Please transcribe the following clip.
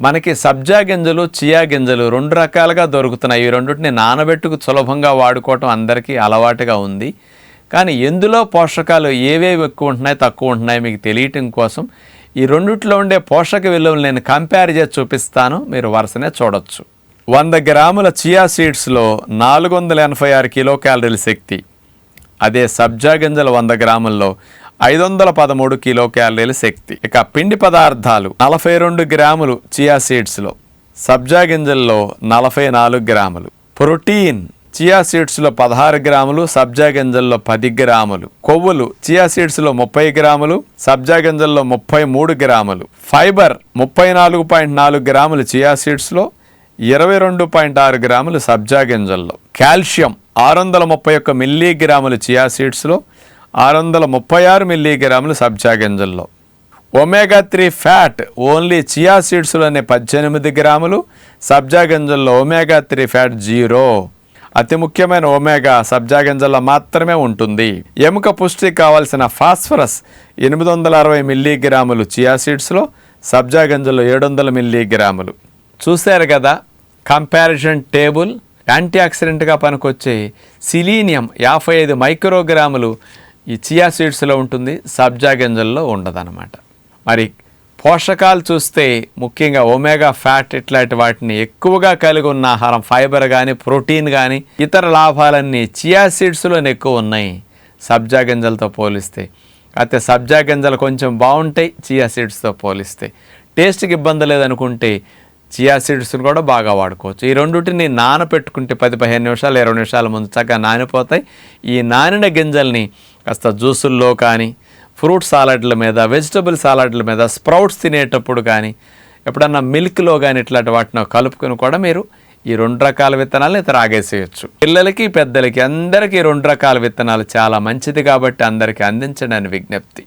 మనకి సబ్జా గింజలు చియా గింజలు రెండు రకాలుగా దొరుకుతున్నాయి. ఈ రెండింటిని నానబెట్టుకు సులభంగా వాడుకోవటం అందరికీ అలవాటుగా ఉంది. కానీ ఎందులో పోషకాలు ఏవేవి ఎక్కువ ఉంటున్నాయి తక్కువ ఉంటున్నాయి మీకు తెలియటం కోసం ఈ రెండిట్లో ఉండే పోషక విలువలు నేను కంపేర్ చేసి చూపిస్తాను. మీరు వరుసనే చూడొచ్చు. వంద గ్రాముల చియా సీడ్స్లో నాలుగు వందల ఎనభై ఆరు కిలో క్యాలరీల శక్తి. అదే సబ్జా గింజల వంద గ్రాముల్లో ఐదు వందల పదమూడు కిలో క్యాలరీల శక్తి. ఇక పిండి పదార్థాలు నలభై రెండు గ్రాములు చియా సీడ్స్లో సబ్జా గింజల్లో నలభై నాలుగు గ్రాములు. ప్రోటీన్ చియా సీడ్స్లో పదహారు గ్రాములు సబ్జా గింజల్లో పది గ్రాములు. కొవ్వులు చియా సీడ్స్లో ముప్పై గ్రాములు సబ్జా గింజల్లో ముప్పై మూడు గ్రాములు. ఫైబర్ ముప్పై నాలుగు పాయింట్ నాలుగు గ్రాములు చియా సీడ్స్లో ఇరవై రెండు పాయింట్ ఆరు గ్రాములు సబ్జా గింజల్లో. కాల్షియం ఆరు వందల ముప్పై ఒక్క మిల్లీగ్రాములు చియా సీడ్స్లో ఆరు వందల ముప్పై ఆరు మిల్లీగ్రాములు సబ్జా గింజల్లో. Omega three fat only chia సీడ్స్లోనే పద్దెనిమిది గ్రాములు సబ్జా గింజల్లో ఒమేగా త్రీ ఫ్యాట్ జీరో. అతి ముఖ్యమైన ఒమేగా సబ్జా గింజల్లో మాత్రమే ఉంటుంది. ఎముక పుష్టికి కావాల్సిన ఫాస్ఫరస్ ఎనిమిది వందల అరవై మిల్లీగ్రాములు చియా సీడ్స్లో సబ్జా గింజల్లో ఏడు వందల మిల్లీగ్రాములు. చూశారు కదా కంపారిజన్ టేబుల్ యాంటీ ఆక్సిడెంట్గా పనికొచ్చే సిలీనియం యాభై ఐదు మైక్రోగ్రాములు ఈ చియా సీడ్స్లో ఉంటుంది సబ్జా గింజల్లో ఉండదన్నమాట. మరి పోషకాలు చూస్తే ముఖ్యంగా ఒమేగా ఫ్యాట్ ఇట్లాంటి వాటిని ఎక్కువగా కలిగి ఉన్న ఆహారం ఫైబర్ కానీ ప్రోటీన్ కానీ ఇతర లాభాలన్నీ చియా సీడ్స్లోనే ఎక్కువ ఉన్నాయి సబ్జా గింజలతో పోలిస్తే. అయితే సబ్జా గింజలు కొంచెం బాగుంటాయి చియా సీడ్స్తో పోలిస్తే. టేస్ట్కి ఇబ్బంది లేదనుకుంటే చియా సీడ్స్ని కూడా బాగా వాడుకోవచ్చు. ఈ రెండింటిని నానపెట్టుకుంటే పది పదిహేను నిమిషాలు ఇరవై నిమిషాల ముందు చక్కగా నానిపోతాయి. ఈ నానిన గింజల్ని కాస్త జ్యూసుల్లో కానీ ఫ్రూట్ సాలడ్ల మీద వెజిటబుల్ సాలడ్ల మీద స్ప్రౌట్స్ తినేటప్పుడు కానీ ఎప్పుడన్నా మిల్క్లో కానీ ఇట్లాంటి వాటిని కలుపుకొని కూడా మీరు ఈ రెండు రకాల విత్తనాలను ఇతర ఆగేసేయచ్చు పిల్లలకి పెద్దలకి అందరికీ రెండు రకాల విత్తనాలు చాలా మంచిది కాబట్టి అందరికీ అందించడానికి విజ్ఞప్తి.